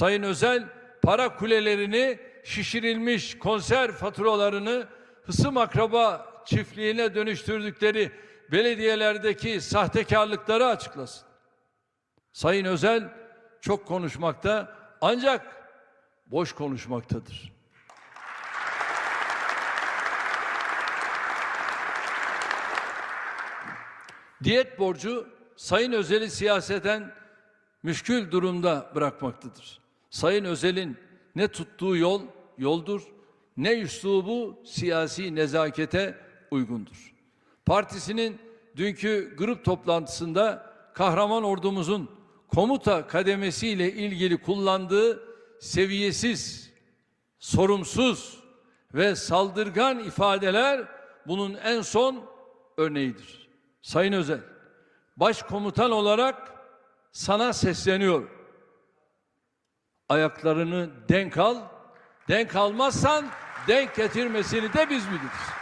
Sayın Özel para kulelerini şişirilmiş konser faturalarını hısım akraba çiftliğine dönüştürdükleri belediyelerdeki sahtekarlıkları açıklasın. Sayın Özel çok konuşmakta ancak boş konuşmaktadır. Diyet borcu Sayın Özel'i siyaseten müşkül durumda bırakmaktadır. Sayın Özel'in ne tuttuğu yol yoldur, ne üslubu siyasi nezakete uygundur. Partisinin dünkü grup toplantısında kahraman ordumuzun komuta kademesiyle ilgili kullandığı seviyesiz, sorumsuz ve saldırgan ifadeler bunun en son örneğidir. Sayın Özel, başkomutan olarak sana sesleniyorum. Ayaklarını denk al. Denk almazsan denk getirmesini de biz biliriz.